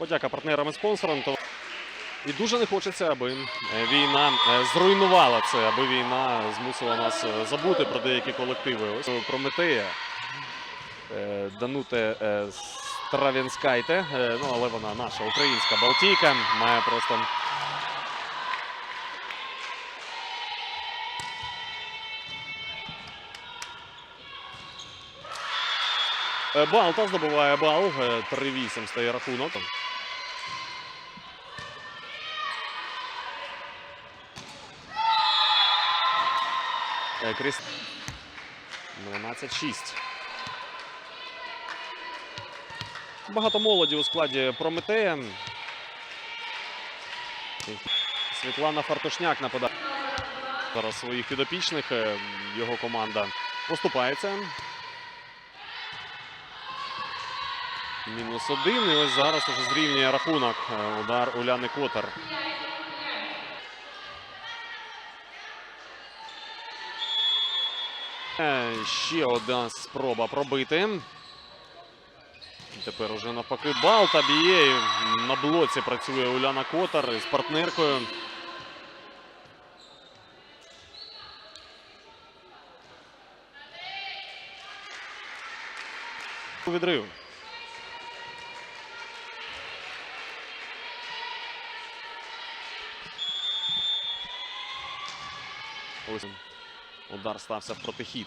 Подяка партнерам і спонсорам. І дуже не хочеться, аби е, війна е, зруйнувала це, аби війна змусила нас е, забути про деякі колективи. Ось Прометея, Дануте е, Стравінскайте, е, ну але вона наша українська Балтійка, має просто Балта здобуває бал. е, 3-8 стає рахунок. Кріс... 12-6. Багато молоді у складі Прометея. Світлана Фартушняк нападає зараз своїх підопічних. Е, Його команда поступається. Мінус один. І ось зараз уже зрівнює рахунок. Е, Удар Уляни Котар. Ще одна спроба пробити. Тепер уже навпаки Балта б'є. На блоці працює Уляна Котар з партнеркою. Відрив. Ось удар стався в протихід.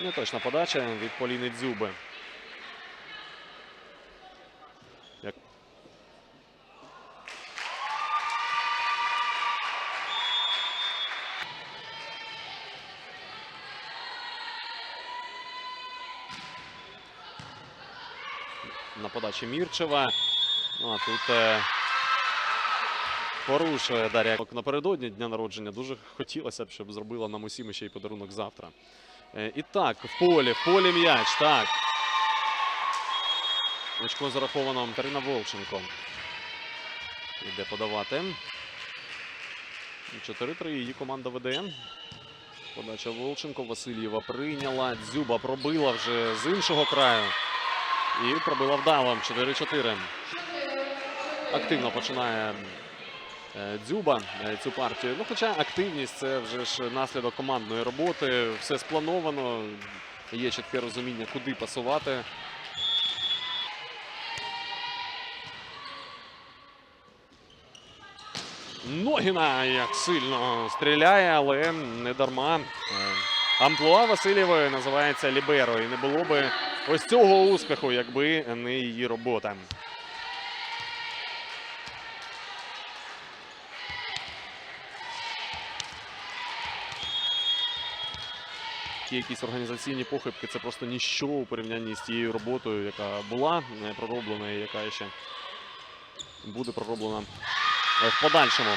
Неточна подача від Поліни Дзюби. На подачі Мірчева. Ну, а тут е, порушує Дар'я напередодні дня народження. Дуже хотілося б, щоб зробила нам усім ще й подарунок завтра. Е, І так, в полі, в полі м'яч, так. Очко зараховано Карина Волченко. Йде подавати. 4-3 її команда веде. Подача Волченко. Васильєва прийняла. Дзюба пробила вже з іншого краю. І пробила вдало. 4-4. Активно починає Дзюба е, цю партію. Ну, хоча активність це вже ж наслідок командної роботи. Все сплановано. Є чітке розуміння, куди пасувати. Ногіна як сильно стріляє, але не дарма. Е, Амплуа Васильєвої називається Ліберо. І не було би ось цього успіху, якби не її робота. Ті якісь організаційні похибки це просто ніщо у порівнянні з тією роботою, яка була пророблена і яка ще буде пророблена е, в подальшому.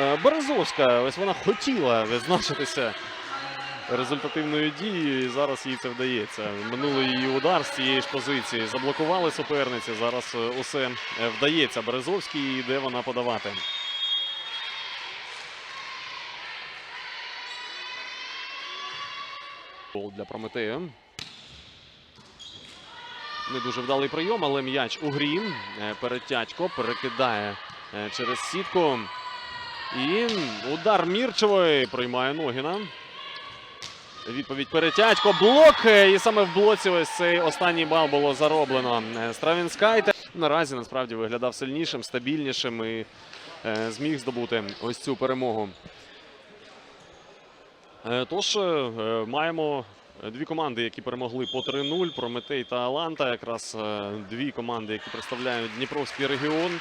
Е, Березовська, ось вона хотіла відзначитися результативною дією, і зараз їй це вдається. Минулий її удар з цієї ж позиції заблокували суперниці. Зараз е, усе вдається Березовській, і вона подавати. Гол для Прометея. Не дуже вдалий прийом, але м'яч у грі. Е, Перетятько перекидає е, через сітку. І удар Мірчевої приймає Ногіна. Відповідь Перетятько. Блок. е, І саме в блоці ось цей останній бал було зароблено. Стравінскайте наразі насправді виглядав сильнішим, стабільнішим і зміг здобути ось цю перемогу. Е, Тож е, маємо дві команди, які перемогли по 3-0. Прометей та Аланта. Якраз е, дві команди, які представляють Дніпровський регіон.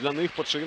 Для них почин.